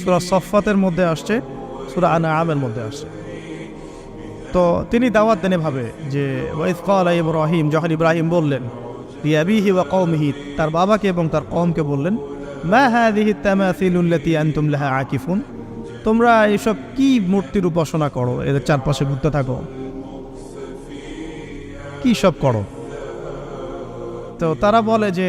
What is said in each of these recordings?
সুরা সফাতের মধ্যে আসছে, সুরা আনা আমের মধ্যে আসছে। তো তিনি দাওয়াত দেন এভাবে যে ওয়াইদ কালা ইব্রাহিম, যখন ইব্রাহিম বললেন রিয়াবিহি ওয়া কওমিহি, তার বাবাকে এবং তার কমকে বললেন আকিফুন, তোমরা এইসব কি মূর্তির উপাসনা করো? এদের চারপাশে ঘুরতে থাকো। কি সব করো? তো তারা বলে যে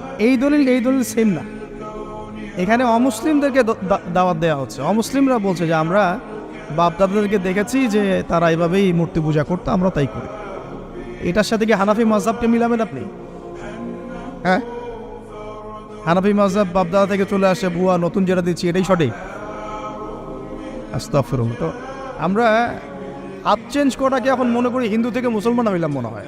এই দলিল এই দলিল সেম না। এখানে অমুসলিমদেরকে দাওয়াত দেওয়া হচ্ছে। অমুসলিমরা বলছে যে, আমরা বাপ দাদাদেরকে দেখেছি যে, তারা এইভাবেই মূর্তি পূজা করতো, আমরা তাই করি। এটার সাথে কি হানাফি মাজহাবকে মিলাবেন আপনি? হ্যাঁ? হানাফি মাজহাব বাপ দাদা থেকে চলে আসে, বুয়া, নতুন যেটা দিচ্ছি, এটাই সঠিক? আস্তাফরুম তো আমরা হাত চেঞ্জ করাটাকে এখন মনে করি হিন্দু থেকে মুসলমান হইলাম মনে হয়।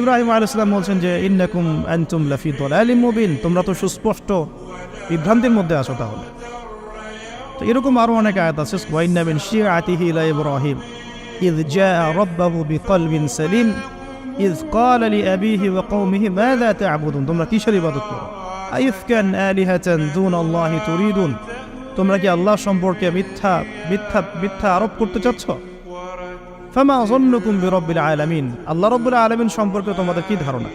ইব্রাহিম আলাইহিস সালাম বলছেন যে ইন্নাকুম আনতুম লাফি দালালিম মুবিন তোমরা তো সুস্পষ্ট বিভ্রান্তির মধ্যে আছো তাহলে তো এরকম আরও অনেক আয়াত আছে ওয়াইন্না মিন শিয়াতিহি ইলা ইব্রাহিম إذ جاء ربه بقلب سليم إذ قال لأبيه وقومه ماذا تعبدون তোমরা কিসের ইবাদত করো আইফকান আলিহাতান দুন আল্লাহি তুরিদুন তোমরা কি আল্লাহ সম্পর্কে মিথ্যা মিথ্যা মিথ্যা আরোপ করতে চাচ্ছ ফামা জন্নুকুম বিরব্বিল আলামিন। আল্লাহ রব্বুল আলামিন সম্পর্কে তোমাদের কি ধারণা?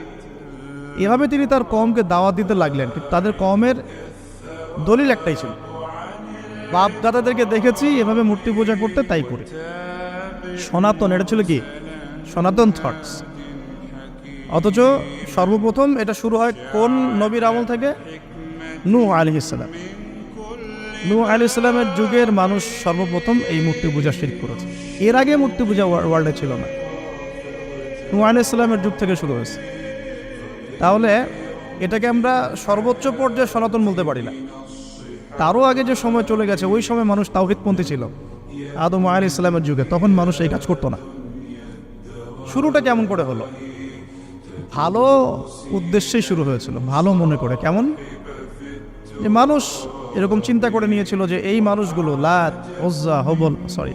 এভাবে তিনি তার কমকে দাওয়াত দিতে লাগলেন, কিন্তু তাদের কমের দলিল একটাই ছিল। বাপ দাদাদেরকে দেখেছি, এভাবে মূর্তি পূজা করতে তাই করে। সনাতন, এটা ছিল কি? সনাতন থটস অথচ সর্বপ্রথম এটা শুরু হয় কোন নবীর আমল থেকে? নু আলি ইসলাম নু আলি ইসলামের যুগের মানুষ সর্বপ্রথম এই মূর্তি পূজা শির করেছে। এর আগে মূর্তি পূজা ওয়ার্ল্ডে ছিল না। আলি ইসলামের যুগ থেকে শুরু হয়েছে। তাহলে এটাকে আমরা সর্বোচ্চ পর্যায়ে সনাতন বলতে পারি না। তারও আগে যে সময় চলে গেছে, ওই সময় মানুষ তাওহিদপন্থী ছিল। আদম আলী ইসলামের যুগে, তখন মানুষ এই কাজ করতো না। শুরুটা কেমন করে হলো? ভালো উদ্দেশ্যেই শুরু হয়েছিল, ভালো মনে করে। কেমন? যে মানুষ এরকম চিন্তা করে নিয়েছিল যে এই মানুষগুলো, Lat, Uzza, Hubal sorry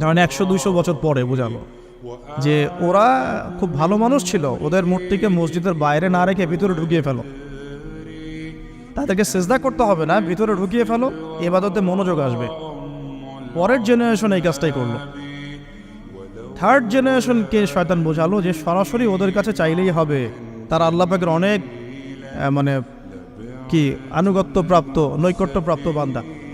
ধরেন একশো, দুইশো বছর পরে বোঝালো যে ওরা খুব ভালো মানুষ ছিল, ওদের মূর্তিকে মসজিদের বাইরে না রেখে ভিতরে ঢুকিয়ে ফেলো। তাদেরকে সেজদা করতে হবে না, ভিতরে ঢুকিয়ে ফেলো, এবাদতে মনোযোগ আসবে। পরের জেনারেশন এই কাজটাই করল। থার্ড জেনারেশনকে শয়তান বোঝালো যে সরাসরি ওদের কাছে চাইলেই হবে। তারা আল্লাহ পাকের অনেক মানে কি আনুগত্য প্রাপ্ত নৈকট্য প্রাপ্ত বান্দা।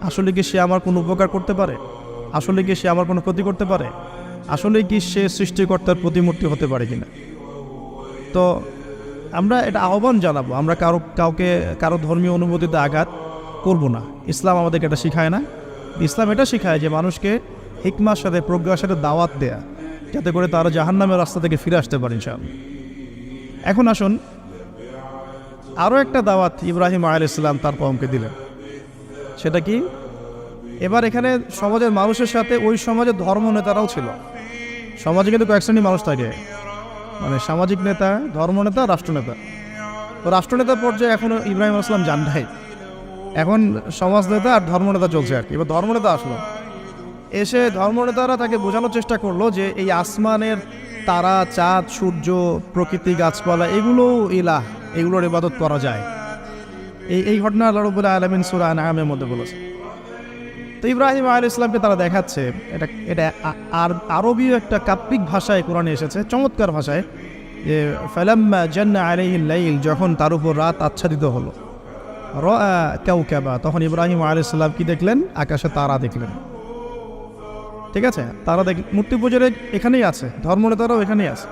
আসলে কি সে আমার কোনো উপকার করতে পারে? আসলে কি সে আমার কোনো ক্ষতি করতে পারে? আসলে কি সে সৃষ্টিকর্তার প্রতিমূর্তি হতে পারে কিনা? তো আমরা এটা আহ্বান জানাব। আমরা কারও, কাউকে, কারও ধর্মীয় অনুভূতিতে আঘাত করব না। ইসলাম আমাদেরকে এটা শিখায় না। ইসলাম এটা শিখায় যে মানুষকে হিকমার সাথে, প্রজ্ঞার সাথে দাওয়াত দেয়া, যাতে করে তারা জাহান্নামের রাস্তা থেকে ফিরে আসতে পারেন ইনশাআল্লাহ। এখন আসুন আরও একটা দাওয়াত ইব্রাহিম আয়াল ইসলাম তার কমকে দিলেন। সেটা কি? এবার এখানে সমাজের মানুষের সাথে ওই সমাজের ধর্ম নেতারাও ছিল। সমাজে কিন্তু কয়েক শ্রেণির মানুষ থাকে। মানে সামাজিক নেতা ধর্মনেতা রাষ্ট্রনেতা তো রাষ্ট্রনেতা পর্যায়ে এখন ইব্রাহিম আসলাম জান নাই। এখন সমাজ নেতা আর ধর্মনেতা চলছে আর কি। এবার ধর্মনেতা আসলো। এসে ধর্মনেতারা তাকে বোঝানোর চেষ্টা করল যে এই আসমানের তারা, চাঁদ, সূর্য, প্রকৃতি, গাছপালা এগুলো ইলাহ, এগুলোর ইবাদত করা যায়। এই এই ঘটনা আল্লাহ রবুল্লাহ আলমিন সুরা নামের মধ্যে বলেছে তো ইব্রাহিম আল ইসলামকে তারা দেখাচ্ছে, এটা এটা আর, আরবীয় একটা কাব্যিক ভাষায় কোরআনে এসেছে, চমৎকার ভাষায়, যে ফালাম্মা জান্না আলাইহিল লাইল, যখন তার উপর রাত আচ্ছাদিত হলো। র কেউ কেবা তখন ইব্রাহিম আল ইসলাম কি দেখলেন? আকাশে তারা দেখলেন। ঠিক আছে? তারা দেখ, মূর্তি পুজোর এখানেই আছে, ধর্মনেতারাও এখানেই আছে।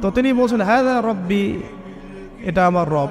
তো তিনি বলছেন হ্যাঁ রব্বি, এটা আমার রব।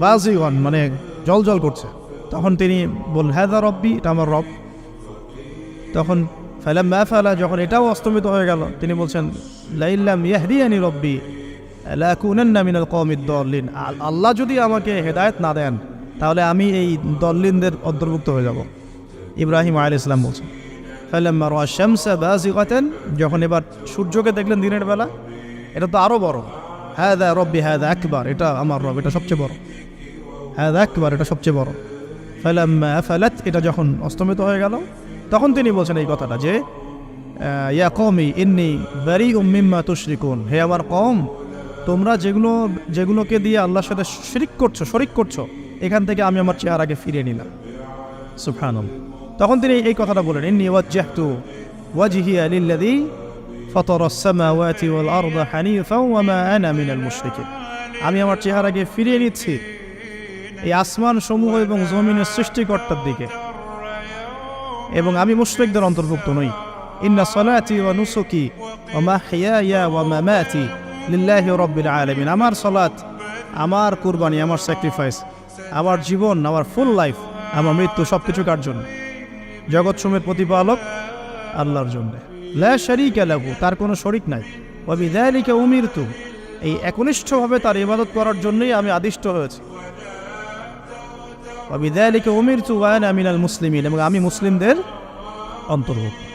বাজিগন মানে জল জল করছে। তখন তিনি বললেন হ্যাঁ দা রব্বি, এটা আমার রব। তখন ফেলা ম্যা ফেলা, যখন এটাও অস্তমিত হয়ে গেল, তিনি বলছেন লাইল্লাম ইয়াহদিয়ানি রব্বি মিনাল কওমিদ দল্লিন। আল্লাহ যদি আমাকে হেদায়েত না দেন, তাহলে আমি এই দল্লিনদের অন্তর্ভুক্ত হয়ে যাব। ইব্রাহিম আল ইসলাম বলছেন, ফালাম্মা যখন এবার সূর্যকে দেখলেন দিনের বেলা, এটা তো আরও বড়। হাদা রব্বি হাদা একবার এটা আমার রব, এটা সবচেয়ে বড়। হাদা আকবার এটা সবচেয়ে বড়। ফালাম্মা আফালাত, এটা যখন অস্তমিত হয়ে গেল, তখন তিনি বলছেন এই কথাটা যে ইয়া কওমি ইন্নি বারিউম মিম্মা তুশরিকুন। হে আমার কম তোমরা যেগুলো, যেগুলোকে দিয়ে আল্লাহর সাথে শিরিক করছ, শরিক করছ, এখান থেকে আমি আমার চেহারাকে ফিরিয়ে নিলাম। সুবহানাল্লাহ। তখন তিনি এই কথাটা বলেন, ইন্নি ওয়াজ্জাহতু ওয়াজহিয়া লিল্লাযী ফাতারা আরদা হানিফাও ওয়া মা আনা মিনাল মুশরিকিন। আমি আমার চেহারাকে ফিরিয়ে নিচ্ছি এই আসমান সমূহ এবং জমিনের সৃষ্টিকর্তার দিকে। এবং আমি মুশরিকদের অন্তর্ভুক্ত নই। ইন্না সলাতি ওয়া নুসুকি ওয়া মাহইয়ায়া ওয়া মামাতি লিল্লাহি রাব্বিল আলামিন। আমার সলাত আমার কুরবানি, আমার স্যাক্রিফাইস আমার জীবন, আমার ফুল লাইফ আমার মৃত্যু সব কিছু কার জন্য? জগৎ সমের প্রতিপালক আল্লাহর জন্য। লা শারীকা লাহু, তার কোনো শরিক নাই। ওয়া বিযালিকা উমিরতু, এই একনিষ্ঠভাবে তার ইবাদত করার জন্যই আমি আদিষ্ট হয়েছি। ওয়া বিযালিকা উমিরতু ওয়া আনা মিনাল মুসলিমিন এবং আমি মুসলিমদের অন্তর্ভুক্ত